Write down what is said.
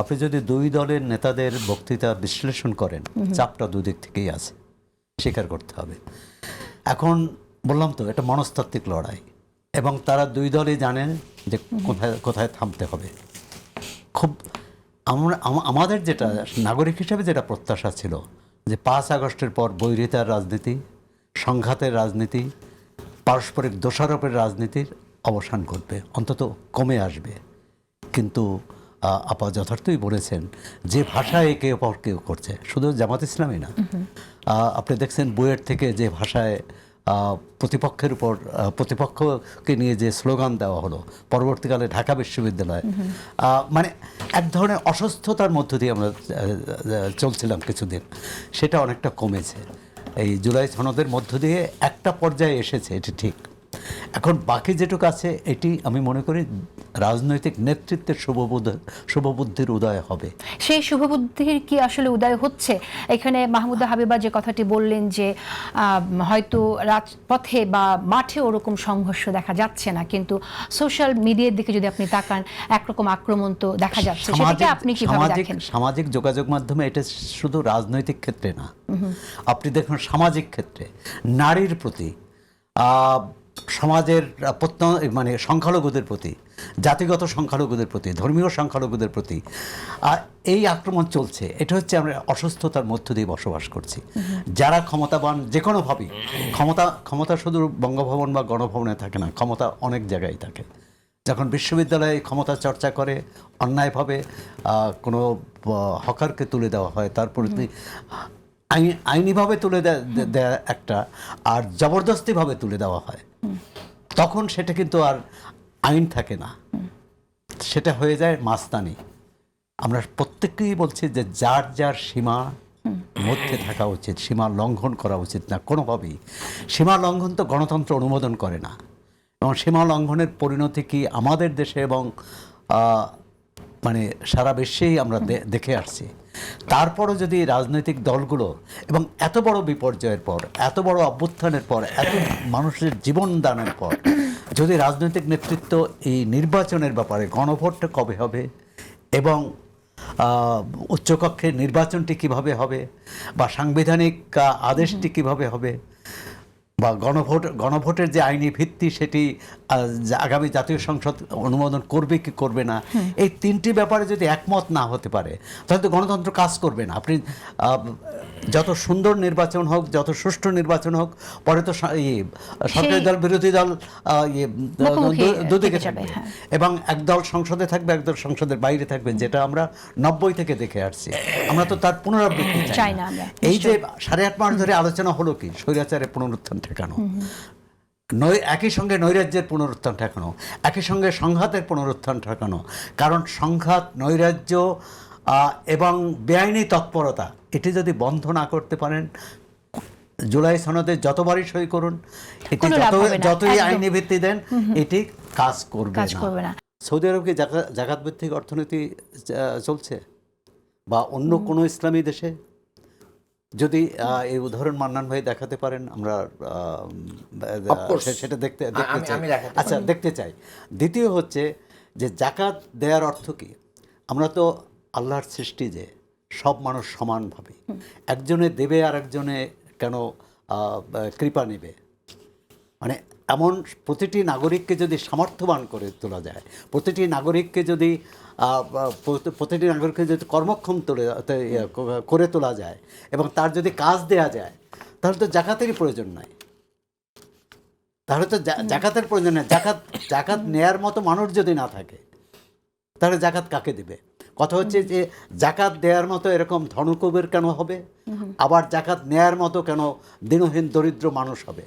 আপনি যদি দুই দলের নেতাদের বক্তৃতা বিশ্লেষণ করেন চাপটা দুদিক থেকেই আছে। স্বীকার করতে হবে। এখন বললাম তো এটা মনস্তাত্ত্বিক লড়াই এবং তারা দুই দলই জানেন যে কোথায় কোথায় থামতে হবে। খুব আমরা আমাদের যেটা নাগরিক হিসেবে যেটা প্রত্যাশা ছিল যে পাঁচ আগস্টের পর বৈরিতার রাজনীতি সংঘাতের রাজনীতি পারস্পরিক দোষারোপের রাজনীতির অবসান ঘটবে অন্তত কমে আসবে। কিন্তু আপা যথার্থই বলেছেন যে ভাষায় একে অপরকে করছে। শুধু জামাত ইসলামই না। আপনি দেখছেন বইয়ের থেকে যে ভাষায় প্রতিপক্ষের উপর প্রতিপক্ষকে নিয়ে যে স্লোগান দেওয়া হলো, পরবর্তীকালে ঢাকা বিশ্ববিদ্যালয়ে। মানে এক ধরনের অসুস্থতার মধ্য দিয়ে আমরা চলছিলাম কিছুদিন। সেটা অনেকটা কমেছে। এই জুলাই সনদের মধ্য দিয়ে একটা পর্যায়ে এসেছে, এটি ঠিক। এখন বাকি যেটুকু আছে, এটি আমি মনে করি রাজনৈতিক নেতৃত্বের শুভবোধ শুভবুদ্ধির উদয় হবে। সেই শুভবুদ্ধির কি আসলে উদয় হচ্ছে? এখানে মাহমুদা হাবিবা যে কথাটি বললেন যে হয়তো রাজপথে বা মাঠে ওরকম সংঘর্ষ দেখা যাচ্ছে না কিন্তু সোশ্যাল মিডিয়ার দিকে যদি আপনি তাকান একরকম আক্রমণ তো দেখা যাচ্ছে। সেটাকে আপনি কীভাবে দেখেন? সামাজিক যোগাযোগ মাধ্যমে এটা শুধু রাজনৈতিক ক্ষেত্রে না। আপনি দেখুন সামাজিক ক্ষেত্রে নারীর প্রতি সমাজের প্রত্য মানে সংখ্যালঘুদের প্রতি জাতিগত সংখ্যালঘুদের প্রতি ধর্মীয় সংখ্যালঘুদের প্রতি আর এই আক্রমণ চলছে। এটা হচ্ছে আমরা অসুস্থতার মধ্য দিয়ে বসবাস করছি। যারা ক্ষমতাবান যে কোনোভাবেই ক্ষমতা ক্ষমতা শুধু বঙ্গভবন বা গণভবনে থাকে না ক্ষমতা অনেক জায়গায় থাকে। যখন বিশ্ববিদ্যালয়ে ক্ষমতা চর্চা করে অন্যায়ভাবে কোনো হকারকে তুলে দেওয়া হয় তার প্রতি আইন আইনিভাবে তুলে দেয়া একটা আর জবরদস্তিভাবে তুলে দেওয়া হয়। তখন সেটা কিন্তু আর আইন থাকে না। সেটা হয়ে যায় মাস্তানি। আমরা প্রত্যেককেই বলছি যে যার যার সীমা মধ্যে থাকা উচিত সীমা লঙ্ঘন করা উচিত না কোনোভাবেই। সীমা লঙ্ঘন তো গণতন্ত্র অনুমোদন করে না। এবং সীমা লঙ্ঘনের পরিণতি কি আমাদের দেশে এবং মানে সারা বিশ্বেই আমরা দেখে আসছি। তারপরও যদি রাজনৈতিক দলগুলো এবং এত বড় বিপর্যয়ের পর এত বড় অভ্যুত্থানের পর এত মানুষের জীবন দানের পর যদি রাজনৈতিক নেতৃত্ব এই নির্বাচনের ব্যাপারে গণভোটটা কবে হবে এবং উচ্চকক্ষের নির্বাচনটি কীভাবে হবে বা সাংবিধানিক আদেশটি কীভাবে হবে বা গণভোট গণভোটের যে আইনি ভিত্তি সেটি আগামী জাতীয় সংসদ অনুমোদন করবে কি করবে না এই তিনটি ব্যাপারে যদি একমত না হতে পারে তাহলে তো গণতন্ত্র কাজ করবে না। আপনি যত সুন্দর নির্বাচন হোক যত সুষ্ঠু নির্বাচন হোক পরে তো ইয়ে, সরকারি দল বিরোধী দল ইয়ে, দুদিকে থাকবে। হ্যাঁ। এবং একদল সংসদে থাকবে একদল সংসদের বাইরে থাকবে যেটা আমরা নব্বই থেকে দেখে আসছি। আমরা তো তার পুনরাবৃত্তি চাই না। এই যে সাড়ে আট মাস ধরে আলোচনা হলো কি? স্বৈরাচারের পুনরুত্থান ঠেকানো। নৈ একই সঙ্গে নৈরাজ্যের পুনরুত্থান ঠেকানো। একই সঙ্গে সংঘাতের পুনরুত্থান ঠেকানো। কারণ সংঘাত নৈরাজ্য এবং বেআইনি তৎপরতা এটি যদি বন্ধ না করতে পারেন জুলাই সনদে যতবারই সই করুন এটি যতই। আইনি ভিত্তি দেন এটি কাজ করবে না। সৌদি আরব কি জাকা- জাকাত ভিত্তিক অর্থনীতি চলছে? বা অন্য কোনো ইসলামী দেশে? যদি এই উদাহরণ মান্নান ভাই দেখাতে পারেন আমরা সেটা দেখতে দেখতে চাই। আচ্ছা দেখতে চাই। দ্বিতীয় হচ্ছে যে জাকাত দেওয়ার অর্থ কি? আমরা তো আল্লাহর সৃষ্টি যে সব মানুষ সমানভাবে একজনে দেবে আর একজনে কেন কৃপা নেবে। মানে এমন প্রতিটি নাগরিককে যদি সামর্থ্যবান করে তোলা যায় প্রতিটি নাগরিককে যদি প্রতিটি নাগরিককে যদি কর্মক্ষম তোলে করে তোলা যায় এবং তার যদি কাজ দেয়া যায় তাহলে তো জাকাতেরই প্রয়োজন নাই। তাহলে তো জাকাতের প্রয়োজন নেই। জাকাত জাকাত নেয়ার মতো মানুষ যদি না থাকে তাহলে জাকাত কাকে দিবে? কথা হচ্ছে যে জাকাত দেওয়ার মতো এরকম ধনকুবের কেন হবে? আবার জাকাত নেয়ার মতো কেন দিনহীন দরিদ্র মানুষ হবে?